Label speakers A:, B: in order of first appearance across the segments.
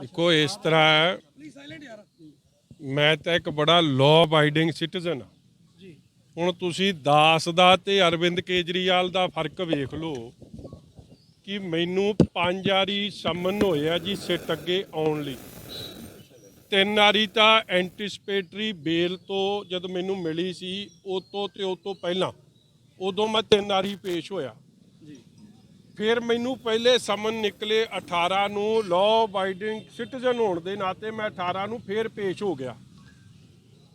A: ਦੇਖੋ ਇਸ ਤਰ੍ਹਾਂ ਹੈ। ਮੈਂ ਤਾਂ ਇੱਕ ਬੜਾ ਲਾਅ ਅਬਾਈਡਿੰਗ ਸਿਟੀਜ਼ਨ
B: ਜੀ।
A: ਹੁਣ ਤੁਸੀਂ ਦਾਸ ਦਾ ਤੇ ਅਰਵਿੰਦ ਕੇਜਰੀਵਾਲ ਦਾ ਫ਼ਰਕ ਵੇਖ ਲਓ ਕਿ ਮੈਨੂੰ ਪੰਜ ਵਾਰੀ ਸਮਨ ਹੋਇਆ ਜੀ ਸਿੱਟ ਅੱਗੇ ਆਉਣ ਲਈ। ਤਿੰਨ ਵਾਰੀ ਤਾਂ ਐਂਟੀਸਪੇਟਰੀ ਬੇਲ ਤੋਂ ਜਦ ਮੈਨੂੰ ਮਿਲੀ ਸੀ ਉਹ ਤੋਂ ਤੇ ਉਹ ਤੋਂ ਪਹਿਲਾਂ। ਉਦੋਂ ਮੈਂ ਤਿੰਨ ਵਾਰੀ ਪੇਸ਼ ਹੋਇਆ। ਫਿਰ ਮੈਨੂੰ ਪਹਿਲੇ ਸਮਨ ਨਿਕਲੇ 18 ਨੂੰ ਲਾਅ ਬਾਈਡਿੰਗ ਸਿਟੀਜ਼ਨ ਹੋਣ ਦੇ ਨਾਤੇ ਮੈਂ 18 ਨੂੰ ਫਿਰ ਪੇਸ਼ ਹੋ ਗਿਆ।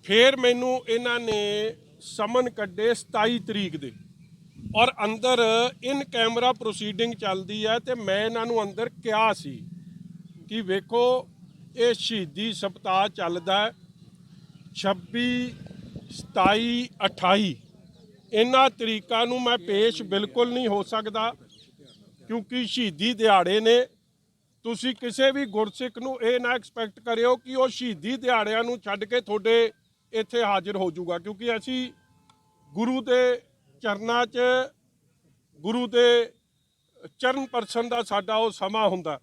A: ਫਿਰ ਮੈਨੂੰ ਇਹਨਾਂ ਨੇ ਸਮਨ ਕੱਢੇ 27 ਤਰੀਕ ਦੇ ਔਰ ਅੰਦਰ ਇਨ ਕੈਮਰਾ ਪ੍ਰੋਸੀਡਿੰਗ ਚੱਲਦੀ ਹੈ ਤੇ ਮੈਂ ਇਹਨਾਂ ਨੂੰ ਅੰਦਰ ਕਿਹਾ ਸੀ ਕਿ ਵੇਖੋ, ਇਹ ਸ਼ਹੀਦੀ ਸਪਤਾਹ ਚੱਲਦਾ ਹੈ 26 27 28 ਇਹਨਾਂ ਤਰੀਕਾਂ ਨੂੰ ਮੈਂ ਪੇਸ਼ ਬਿਲਕੁਲ ਨਹੀਂ ਹੋ ਸਕਦਾ। ਕਿਉਂਕਿ ਸ਼ਹੀਦੀ ਦਿਹਾੜੇ ਨੇ। ਤੁਸੀਂ ਕਿਸੇ ਵੀ ਗੁਰਸਿੱਖ ਨੂੰ ਇਹ ਨਾ ਐਕਸਪੈਕਟ ਕਰਿਓ ਕਿ ਉਹ ਸ਼ਹੀਦੀ ਦਿਹਾੜਿਆਂ ਨੂੰ ਛੱਡ ਕੇ ਤੁਹਾਡੇ ਇੱਥੇ ਹਾਜ਼ਰ ਹੋ ਜਾਊਗਾ। ਕਿਉਂਕਿ ਅਸੀਂ ਗੁਰੂ ਦੇ ਚਰਨਾਂ 'ਚ, ਗੁਰੂ ਦੇ ਚਰਨ ਪਰਸਨ ਦਾ ਸਾਡਾ ਉਹ ਸਮਾਂ ਹੁੰਦਾ।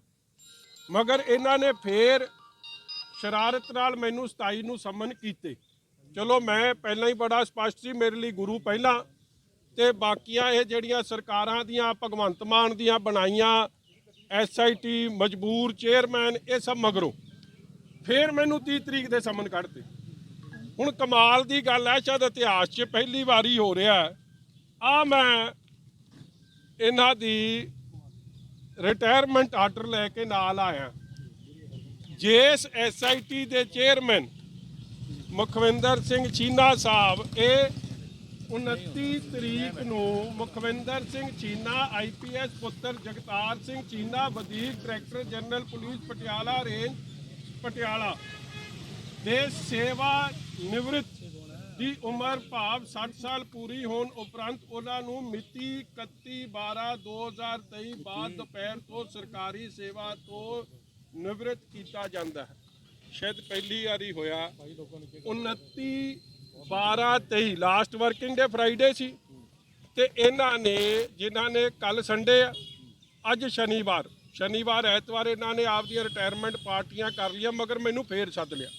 A: ਮਗਰ ਇਹਨਾਂ ਨੇ ਫੇਰ ਸ਼ਰਾਰਤ ਨਾਲ ਮੈਨੂੰ 27 ਨੂੰ ਸਮਨ ਕੀਤੇ। ਚਲੋ ਮੈਂ ਪਹਿਲਾਂ ਹੀ ਬੜਾ ਸਪਸ਼ਟ ਸੀ, ਮੇਰੇ ਲਈ ਗੁਰੂ ਪਹਿਲਾਂ। ਤੇ ਬਾਕੀਆਂ ਇਹ ਜਿਹੜੀਆਂ ਸਰਕਾਰਾਂ ਦੀਆਂ, ਭਗਵੰਤ ਮਾਨ ਦੀਆਂ ਬਣਾਈਆਂ ਐਸਆਈਟੀ ਮਜਬੂਰ ਚੇਅਰਮੈਨ ਇਹ ਸਭ ਮਗਰੋਂ। ਫੇਰ ਮੈਨੂੰ 30 ਤਰੀਕ ਦੇ ਸਮਨ ਕੱਢਤੇ। ਹੁਣ ਕਮਾਲ ਦੀ ਗੱਲ ਹੈ, ਸ਼ਾਇਦ ਇਤਿਹਾਸ 'ਚ ਪਹਿਲੀ ਵਾਰੀ ਹੋ ਰਿਹਾ ਆ ਮੈਂ ਇਹਨਾਂ ਦੀ ਰਿਟਾਇਰਮੈਂਟ ਆਰਡਰ ਲੈ ਕੇ ਨਾਲ ਆਇਆ। ਜੇਸ ਐਸਆਈਟੀ ਦੇ ਚੇਅਰਮੈਨ ਮੁਖਵਿੰਦਰ ਸਿੰਘ ਚੀਨਾ ਸਾਹਿਬ, ਇਹ 29 ਤਰੀਕ ਨੂੰ ਮੁਖਵਿੰਦਰ ਸਿੰਘ ਚੀਨਾ ਆਈਪੀਐਸ ਪੁੱਤਰ ਜਗਤਾਰ ਸਿੰਘ ਚੀਨਾ, ਵਧੀਕ director general police Patiala, range Patiala ਦੇ ਸੇਵਾ ਨਿਵ੍ਰਿਤ ਦੀ ਉਮਰ ਭਾਵ 60 ਸਾਲ ਪੂਰੀ ਹੋਣ ਉਪਰੰਤ ਉਹਨਾਂ ਨੂੰ ਮਿਤੀ 31 12 2023 ਬਾਅਦ ਦੁਪਹਿਰ ਤੋਂ ਸਰਕਾਰੀ ਸੇਵਾ ਤੋਂ ਨਿਵ੍ਰਿਤ ਕੀਤਾ ਜਾਂਦਾ ਹੈ। ਸ਼ਾਇਦ ਪਹਿਲੀ ਵਾਰੀ ਹੋਇਆ। 29 12 23 ਲਾਸਟ ਵਰਕਿੰਗ ਡੇ ਫਰਾਈਡੇ ਸੀ। ਤੇ ਇਹਨਾਂ ਨੇ, ਜਿਨ੍ਹਾਂ ਨੇ ਕੱਲ ਸੰਡੇ ਆ, ਅੱਜ ਸ਼ਨੀਵਾਰ। ਸ਼ਨੀਵਾਰ, ਐਤਵਾਰ ਇਹਨਾਂ ਨੇ ਆਪਦੀਆਂ ਰਿਟਾਇਰਮੈਂਟ ਪਾਰਟੀਆਂ ਕਰ ਲਈਆਂ, ਮਗਰ ਮੈਨੂੰ ਫੇਰ ਸੱਦ ਲਿਆ।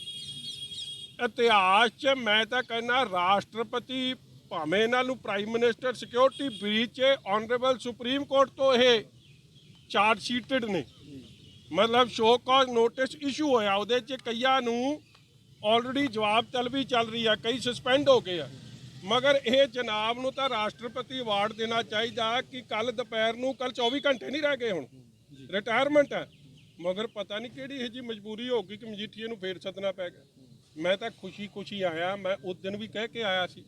A: ਇਤਿਹਾਸ 'ਚ ਮੈਂ ਤਾਂ ਕਹਿੰਦਾ ਰਾਸ਼ਟਰਪਤੀ ਭਾਵੇਂ ਇਹਨਾਂ ਨੂੰ prime minister security breach honourable supreme court ਤੋਂ ਇਹ ਚਾਰਜ ਸ਼ੀਟਡ ਨੇ। ਮਤਲਬ ਸ਼ੋ ਕਾਜ਼ ਨੋਟਿਸ ਇਸ਼ੂ ਹੋਇਆ, ਉਹਦੇ 'ਚ ਕਈਆਂ ਨੂੰ ਆਲਰੇਡੀ ਜਵਾਬ ਤਲਬੀ ਚੱਲ ਰਹੀ ਆ, ਕਈ ਸਸਪੈਂਡ ਹੋ ਗਏ ਆ। ਮਗਰ ਇਹ ਜਨਾਬ ਨੂੰ ਤਾਂ ਰਾਸ਼ਟਰਪਤੀ ਅਵਾਰਡ ਦੇਣਾ ਚਾਹੀਦਾ ਕਿ ਕੱਲ ਦੁਪਹਿਰ ਨੂੰ ਕੱਲ 24 ਘੰਟੇ ਨਹੀਂ ਰਹਿ ਗਏ ਹੁਣ। ਰਿਟਾਇਰਮੈਂਟ ਹੈ ਮਗਰ ਪਤਾ ਨਹੀਂ ਕਿਹੜੀ ਇਹ ਜੀ ਮਜਬੂਰੀ ਹੋ ਗਈ ਕਿ ਮਜੀਠੀਏ ਨੂੰ ਫੇਰ ਸੱਦਣਾ ਪੈ ਗਿਆ। ਮੈਂ ਤਾਂ ਖੁਸ਼ੀ-ਖੁਸ਼ੀ ਆਇਆ, ਮੈਂ ਉਸ ਦਿਨ ਵੀ ਕਹਿ ਕੇ ਆਇਆ ਸੀ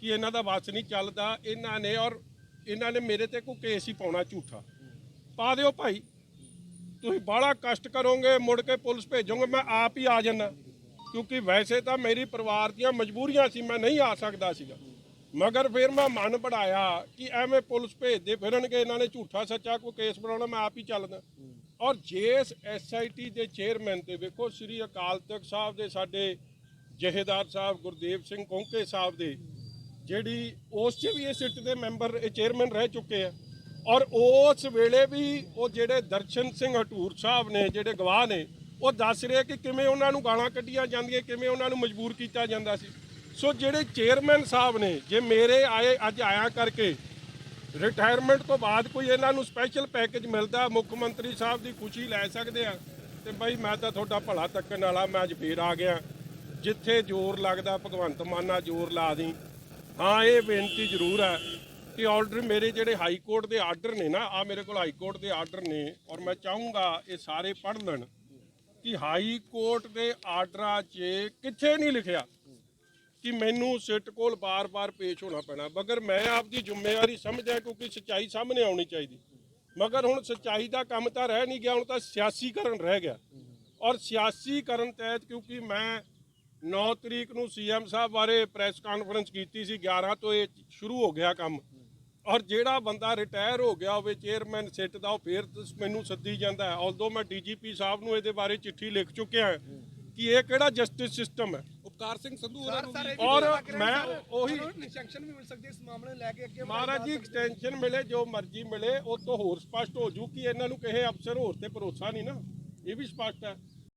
A: ਕਿ ਇਹਨਾਂ ਦਾ ਵਾਸ ਨਹੀਂ ਚੱਲਦਾ, ਇਹਨਾਂ ਨੇ ਔਰ ਇਹਨਾਂ ਨੇ ਮੇਰੇ ਤੇ ਕੋਈ ਕੇਸ ਹੀ ਪਾਉਣਾ ਝੂਠਾ। ਪਾ ਦਿਓ ਭਾਈ। ਤੁਸੀਂ ਬਾਹਲਾ ਕਸ਼ਟ ਕਰੋਗੇ, ਮੁੜ ਕੇ ਪੁਲਿਸ ਭੇਜੋਗੇ, ਮੈਂ ਆਪ ਹੀ ਆ ਜਾਣਾ ਕਿਉਂਕਿ ਵੈਸੇ ਤਾਂ ਮੇਰੀ ਪਰਿਵਾਰ ਦੀਆਂ ਮਜਬੂਰੀਆਂ ਸੀ, ਮੈਂ ਨਹੀਂ ਆ ਸਕਦਾ ਸੀਗਾ। ਮਗਰ ਫਿਰ ਮੈਂ ਮਨ ਬਣਾਇਆ ਕਿ ਐਵੇਂ ਪੁਲਿਸ ਭੇਜਦੇ ਫਿਰਨਗੇ, ਇਹਨਾਂ ਨੇ ਝੂਠਾ ਸੱਚਾ ਕੋਈ ਕੇਸ ਬਣਾਉਣਾ, ਮੈਂ ਆਪ ਹੀ ਚੱਲਦਾ ਔਰ ਜੇਸ ਐਸਆਈਟੀ ਦੇ ਚੇਅਰਮੈਨ ਤੇ ਵੇਖੋ, ਸ੍ਰੀ ਅਕਾਲ ਤਖਤ ਸਾਹਿਬ ਦੇ ਸਾਡੇ ਜਹੇਦਾਰ ਸਾਹਿਬ ਗੁਰਦੇਵ ਸਿੰਘ ਕੋਂਕੇ ਸਾਹਿਬ ਦੇ, ਜਿਹੜੀ ਉਸ 'ਚ ਵੀ ਇਹ ਸਿੱਟ ਦੇ ਮੈਂਬਰ, ਇਹ ਚੇਅਰਮੈਨ ਰਹਿ ਚੁੱਕੇ ਆ। ਔਰ ਉਸ ਵੇਲੇ ਵੀ ਉਹ ਜਿਹੜੇ ਦਰਸ਼ਨ ਸਿੰਘ ਹਟੂਰ ਸਾਹਿਬ ਨੇ, ਜਿਹੜੇ ਗਵਾਹ ਨੇ ਉਹ ਦੱਸ ਰਿਹਾ ਕਿ ਕਿਵੇਂ ਉਹਨਾਂ ਨੂੰ ਗਾਲਾਂ ਕੱਢੀਆਂ ਜਾਂਦੀਆਂ, ਕਿਵੇਂ ਉਹਨਾਂ ਨੂੰ ਮਜਬੂਰ ਕੀਤਾ ਜਾਂਦਾ ਸੀ। ਸੋ ਜਿਹੜੇ ਚੇਅਰਮੈਨ ਸਾਹਿਬ ਨੇ, ਜੇ ਮੇਰੇ ਆਏ ਅੱਜ ਆਇਆ ਕਰਕੇ ਰਿਟਾਇਰਮੈਂਟ ਤੋਂ ਬਾਅਦ ਕੋਈ ਇਹਨਾਂ ਨੂੰ ਸਪੈਸ਼ਲ ਪੈਕੇਜ ਮਿਲਦਾ, ਮੁੱਖ ਮੰਤਰੀ ਸਾਹਿਬ ਦੀ ਖੁਸ਼ੀ ਲੈ ਸਕਦੇ ਆ, ਤੇ ਬਈ ਮੈਂ ਤਾਂ ਤੁਹਾਡਾ ਭਲਾ ਤੱਕਣ ਵਾਲਾ, ਮੈਂ ਅੱਜ ਫੇਰ ਆ ਗਿਆ। ਜਿੱਥੇ ਜ਼ੋਰ ਲੱਗਦਾ, ਭਗਵੰਤ ਮਾਨਾ ਜ਼ੋਰ ਲਾ ਦੀ ਹਾਂ, ਇਹ ਬੇਨਤੀ ਜ਼ਰੂਰ ਹੈ ਕਿ ਆਰਡਰ ਮੇਰੇ ਜਿਹੜੇ ਹਾਈ ਕੋਰਟ ਦੇ ਆਰਡਰ ਨੇ ਨਾ ਆ ਮੇਰੇ ਕੋਲ ਹਾਈ ਕੋਰਟ ਦੇ ਆਰਡਰ ਨੇ, ਔਰ ਮੈਂ ਚਾਹੂੰਗਾ ਇਹ ਸਾਰੇ ਪੜ੍ਹ ਲੈਣ। ਕਿ ਹਾਈ ਕੋਰਟ ਦੇ ਆਰਡਰਾਂ 'ਚ ਕਿੱਥੇ ਨਹੀਂ ਲਿਖਿਆ ਕਿ ਮੈਨੂੰ ਸਿੱਟ ਕੋਲ ਬਾਰ-ਬਾਰ ਪੇਸ਼ ਹੋਣਾ ਪੈਣਾ। ਮਗਰ ਮੈਂ ਆਪਦੀ ਜ਼ਿੰਮੇਵਾਰੀ ਸਮਝਿਆ ਕਿਉਂਕਿ ਸੱਚਾਈ ਸਾਹਮਣੇ ਆਉਣੀ ਚਾਹੀਦੀ। ਮਗਰ ਹੁਣ ਸੱਚਾਈ ਦਾ ਕੰਮ ਤਾਂ ਰਹਿ ਨਹੀਂ ਗਿਆ, ਹੁਣ ਤਾਂ ਸਿਆਸੀਕਰਨ ਰਹਿ ਗਿਆ। ਔਰ ਸਿਆਸੀਕਰਨ ਤਹਿਤ ਕਿਉਂਕਿ ਮੈਂ 9 ਤਰੀਕ ਨੂੰ ਸੀਐਮ ਸਾਹਿਬ ਬਾਰੇ ਪ੍ਰੈਸ ਕਾਨਫਰੰਸ ਕੀਤੀ ਸੀ 11 ਤੋਂ ਇਹ ਸ਼ੁਰੂ ਹੋ ਗਿਆ ਕੰਮ। ਔਰ ਜਿਹੜਾ ਬੰਦਾ ਰਿਟਾਇਰ ਹੋ ਗਿਆ ਹੋਵੇ ਚੇਅਰਮੈਨ ਸਿੱਟ ਦਾ ਉਹ ਫੇਰ ਮੈਨੂੰ ਸੱਦੀ ਜਾਂਦਾ ਹੈ। ਆਲਦੋ ਮੈਂ ਡੀਜੀਪੀ ਸਾਹਿਬ ਨੂੰ ਇਹਦੇ ਬਾਰੇ ਚਿੱਠੀ ਲਿਖ ਚੁੱਕਿਆ ਹਾਂ ਕਿ ਇਹ ਕਿਹੜਾ ਜਸਟਿਸ ਸਿਸਟਮ ਹੈ।
B: ਉਪਕਾਰ ਸਿੰਘ ਸੰਧੂ ਉਹਨਾਂ ਨੂੰ ਵੀ
A: ਔਰ ਮੈਂ ਉਹੀ
B: ਸੈਂਕਸ਼ਨ ਵੀ ਮਿਲ ਸਕਦੀ ਇਸ ਮਾਮਲੇ ਲੈ ਕੇ ਅੱਗੇ
A: ਮਹਾਰਾਜ ਜੀ ਐਕਸਟੈਂਸ਼ਨ ਮਿਲੇ ਜੋ ਮਰਜ਼ੀ ਮਿਲੇ ਉਹ ਤੋਂ ਹੋਰ ਸਪਸ਼ਟ ਹੋ ਜੂ ਕਿ ਇਹਨਾਂ ਨੂੰ ਕਿਸੇ ਅਫਸਰ ਹੋਰ ਤੇ ਭਰੋਸਾ ਨਹੀਂ ਨਾ। ਇਹ ਵੀ ਸਪਸ਼ਟ ਹੈ।